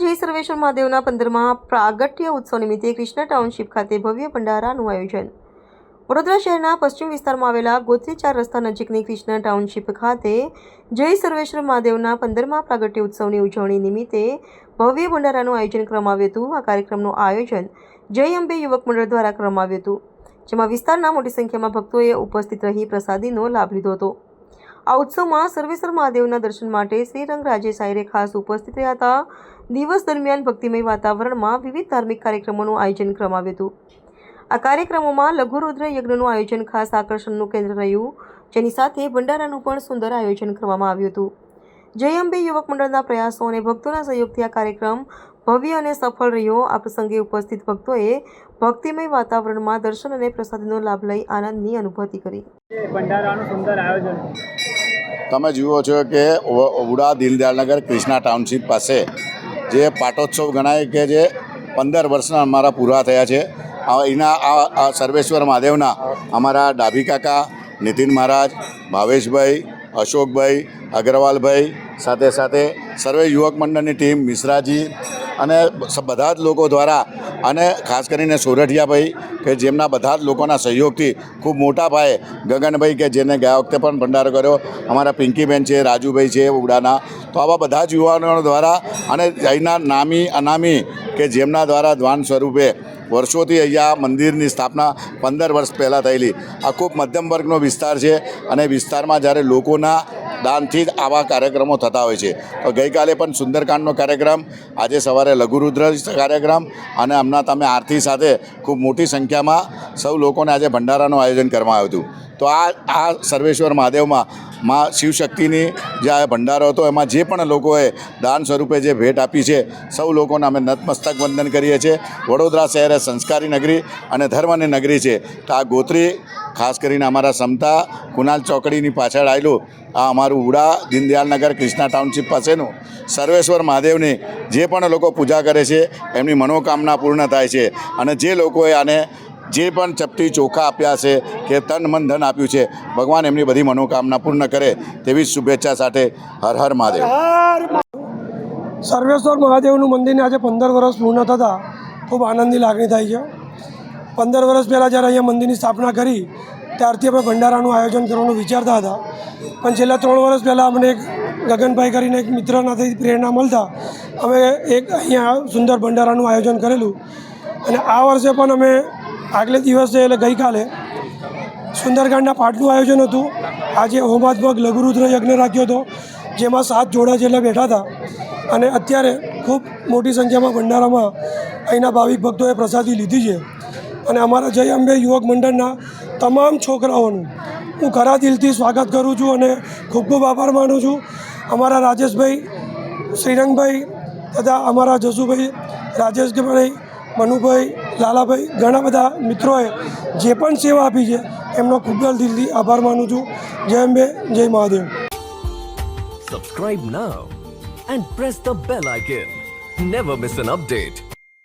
જય સર્વેશ્વર મહાદેવના પંદરમાં પ્રાગટ્ય ઉત્સવ નિમિત્તે કૃષ્ણ ટાઉનશીપ ખાતે ભવ્ય ભંડારાનું આયોજન. વડોદરા શહેરના પશ્ચિમ વિસ્તારમાં આવેલા ગોત્રી ચાર રસ્તા નજીકની કૃષ્ણ ટાઉનશીપ ખાતે જય સર્વેશ્વર મહાદેવના પંદરમા પ્રાગટ્ય ઉત્સવની ઉજવણી નિમિત્તે ભવ્ય ભંડારાનું આયોજન કરવામાં આવ્યું હતું. આ કાર્યક્રમનું આયોજન જય અંબે યુવક મંડળ દ્વારા કરવામાં આવ્યું હતું, જેમાં વિસ્તારના મોટી સંખ્યામાં ભક્તોએ ઉપસ્થિત રહી પ્રસાદીનો લાભ લીધો હતો. આ ઉત્સવમાં સર્વેશ્વર મહાદેવના દર્શન માટે શ્રીરંગ રાજે સાયરે ખાસ ઉપસ્થિત રહ્યા હતા. દિવસ દરમિયાન ભક્તિમય વાતાવરણમાં વિવિધ ધાર્મિક કાર્યક્રમોનું આયોજન કરવામાં આવ્યું હતું. આ કાર્યક્રમોમાં લઘુરુદ્ર યજ્ઞનું આયોજન ખાસ આકર્ષણનું કેન્દ્ર રહ્યું. જેની સાથે ભંડારાનું પણ સુંદર આયોજન કરવામાં આવ્યું હતું. જય અંબે યુવક મંડળના પ્રયાસો અને ભક્તોના સહયોગથી આ કાર્યક્રમ ભવ્ય અને સફળ રહ્યો. આ પ્રસંગે ઉપસ્થિત ભક્તોએ ભક્તિમય વાતાવરણમાં દર્શન અને પ્રસાદનો લાભ લઈ આનંદની અનુભૂતિ કરી. ભંડારાનું સુંદર આયોજન. તમે જુઓ છો કે ઉડા દીનદયાળનગર ક્રિષ્ના ટાઉનશીપ પાસે જે પાટોત્સવ ગણાય કે જે પંદર વર્ષના અમારા પૂરા થયા છે એના આ સર્વેશ્વર મહાદેવના અમારા ડાભી કાકા, નીતિન મહારાજ, ભાવેશભાઈ, અશોકભાઈ, અગ્રવાલભાઈ, સાથે સાથે સર્વે યુવક મંડળની ટીમ, મિશ્રાજી અને બધા જ લોકો દ્વારા અને ખાસ કરીને સોરઠિયાભાઈ કે જેમના બધા જ લોકોના સહયોગથી ખૂબ મોટા પાયે ગગનભાઈ કે જેને ગયા વખતે પણ ભંડારો કર્યો, અમારા પિંકીબેન છે, રાજુભાઈ છે, ઉડાના, તો આવા બધા જ યુવાનો દ્વારા અને અહીંના નામી, અનામી કે જેમના દ્વારા દ્વાન સ્વરૂપે વર્ષોથી અહીંયા મંદિરની સ્થાપના પંદર વર્ષ પહેલાં થયેલી. આ ખૂબ મધ્યમ વર્ગનો વિસ્તાર છે અને વિસ્તારમાં જ્યારે લોકોના દાનથી જ આવા કાર્યક્રમો થતા હોય છે. તો ગઈકાલે પણ સુંદરકાંડનો કાર્યક્રમ, આજે સવારે લઘુરુદ્ર કાર્યક્રમ અને હમણાં તમે આરતી સાથે ખૂબ મોટી સંખ્યામાં સૌ લોકોને આજે ભંડારાનું આયોજન કરવામાં આવ્યું તો આ આ સર્વેશ્વર મહાદેવમાં માં શિવશક્તિની જે આ ભંડારો હતો, એમાં જે પણ લોકોએ દાન સ્વરૂપે જે ભેટ આપી છે, સૌ લોકોને અમે નતમસ્તક વંદન કરીએ છીએ. વડોદરા શહેર સંસ્કારી નગરી અને ધર્મની નગરી છે. તો આ ગોત્રી ખાસ કરીને અમારા સમતા કુનાલ ચોકડીની પાછળ આવેલું આ અમારું ઉડા દીનદયાલનગર કૃષ્ણા ટાઉનશીપ પાસેનું સર્વેશ્વર મહાદેવની જે પણ લોકો પૂજા કરે છે, એમની મનોકામના પૂર્ણ થાય છે અને જે લોકોએ આને જે પણ ચપટી ચોખા આપ્યા છે કે તન મન ધન આપ્યું છે, ભગવાન એમની બધી મનોકામના પૂર્ણ કરે તેવી શુભેચ્છા સાથે હર હર મહાદેવ. સર્વેશ્વર મહાદેવનું મંદિરને આજે પંદર વર્ષ પૂર્ણ થતાં ખૂબ આનંદની લાગણી થાય છે. પંદર વર્ષ પહેલાં જ્યારે અહીંયા મંદિરની સ્થાપના કરી, ત્યારથી અમે ભંડારાનું આયોજન કરવાનું વિચારતા હતા. પણ છેલ્લા ત્રણ વર્ષ પહેલાં અમને એક ગગનભાઈ કરીને એક મિત્રનાથી પ્રેરણા મળતા, અમે એક અહીંયા સુંદર ભંડારાનું આયોજન કરેલું. અને આ વર્ષે પણ અમે આગલે દિવસે એટલે ગઈકાલે સુંદરકાંડના પાઠનું આયોજન હતું. આજે હોમાત્મક લઘુરુદ્ર યજ્ઞ રાખ્યો હતો, જેમાં સાત જોડા જેટલા બેઠા હતા. અને અત્યારે ખૂબ મોટી સંખ્યામાં ભંડારામાં અહીંના ભાવિક ભક્તોએ પ્રસાદી લીધી છે. અને અમારા જય અંબે યુવક મંડળના તમામ છોકરાઓનું હું ખરા દિલથી સ્વાગત કરું છું અને ખૂબ ખૂબ આભાર માનું છું. અમારા રાજેશભાઈ, શ્રીરંગભાઈ તથા અમારા જસુભાઈ, રાજેશભાઈ, મનુભાઈ, લાલાભાઈ ઘણા બધા મિત્રોએ જે પણ સેવા આપી છે એમનો ખૂબ જ દિલથી આભાર માનું છું. જય અંબે, જય Mahadev. Subscribe now and press the bell icon never miss an update.